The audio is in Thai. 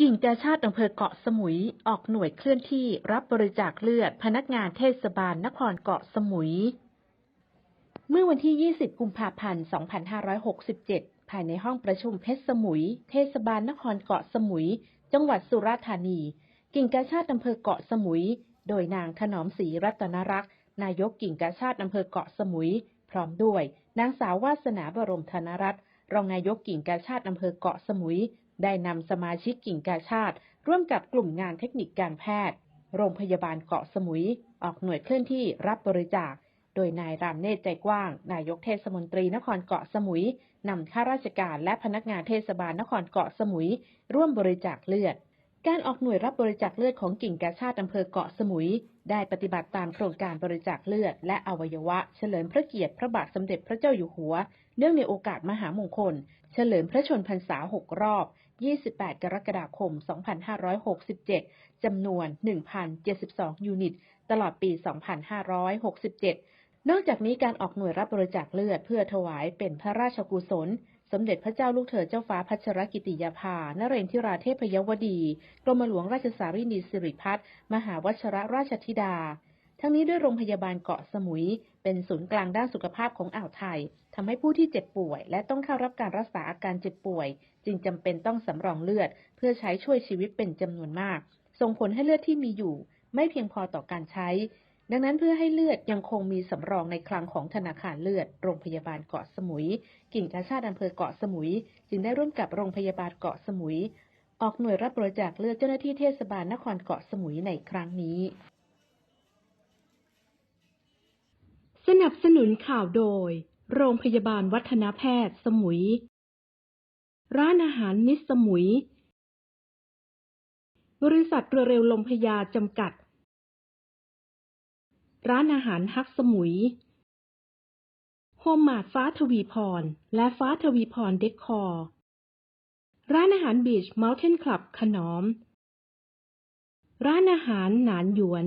กิ่งกาชาติอำเภอเกาะสมุยออกหน่วยเคลื่อนที่รับบริจาคเลือดพนักงานเทศบาลนครเกาะสมุย เมื่อวันที่ 20 กุมภาพันธ์ 2567 ภายในห้องประชุมเพชรสมุย เทศบาลนครเกาะสมุย จังหวัดสุราษฎร์ธานี กิ่งกาชาติอำเภอเกาะสมุย โดยนางถนอมศรีรัตนรักษ์นายกกิ่งกาชาติอำเภอเกาะสมุย พร้อมด้วย นางสาววาสนาบรมธนรัตน์รองนายกกิ่งกาชาติอำเภอเกาะสมุย ได้นำสมาชิกกิ่งกาชาติ ร่วมกับกลุ่มงานเทคนิคการแพทย์ โรงพยาบาลเกาะสมุย ออกหน่วยเคลื่อนที่รับบริจาค โดยนายรามเนตรใจกว้าง นายกเทศมนตรีนครเกาะสมุยนำข้าราชการและพนักงานเทศบาลนครเกาะสมุย ร่วมบริจาคเลือด การออกหน่วยรับบริจาคเลือดของกิ่งกาชาติอำเภอเกาะสมุย ได้ปฏิบัติตามโครงการบริจาคเลือด และอวัยวะ เฉลิมพระเกียรติพระบาทสมเด็จพระเจ้าอยู่หัว เนื่องในโอกาสมหามงคล เฉลิมพระชนพรรษา 6 รอบ 28 กรกฎาคม 2567 จำนวน 1,072 ยูนิต ตลอดปี 2567 นอกจากนี้การออกหน่วยรับบริจาคเลือดเพื่อถวายเป็นพระราชกุศล สมเด็จพระเจ้าลูกเธอเจ้าฟ้าพัชรกิติยาภา นเรนทิราเทพยวดี กรมหลวงราชสารินีสิริพัฒน์มหาวชรราชธิดา ทั้งนี้ด้วยโรงพยาบาลเกาะสมุย เป็นศูนย์กลางด้านสุขภาพของอ่าวไทยทำให้ผู้ที่เจ็บป่วย และต้องเข้ารับการรักษาอาการเจ็บป่วย จึงจำเป็นต้องสำรองเลือด เพื่อใช้ช่วยชีวิตเป็นจำนวนมาก ส่งผลให้เลือดที่มีอยู่ ไม่เพียงพอต่อการใช้ ดังนั้นเพื่อให้เลือดยังคงมีสำรองในคลังของธนาคารเลือด โรงพยาบาลเกาะสมุย กิ่งกาชาติอำเภอเกาะสมุย จึงได้ร่วมกับโรงพยาบาลเกาะสมุย ออกหน่วยรับบริจาคเลือดเจ้าหน้าที่เทศบาลนครเกาะสมุยในครั้งนี้ สนับสนุนข่าวโดย โรงพยาบาลวัฒนแพทย์สมุย ร้านอาหารมิสสมุย บริษัทเรือเร็วลมพยาจำกัด ร้านอาหารฮักสมุย โฮมมาดฟ้าทวีพร และฟ้าทวีพรเดคคอร์ร้านอาหารบีชเมลเทนคลับขนอม ร้านอาหารหนานหยวน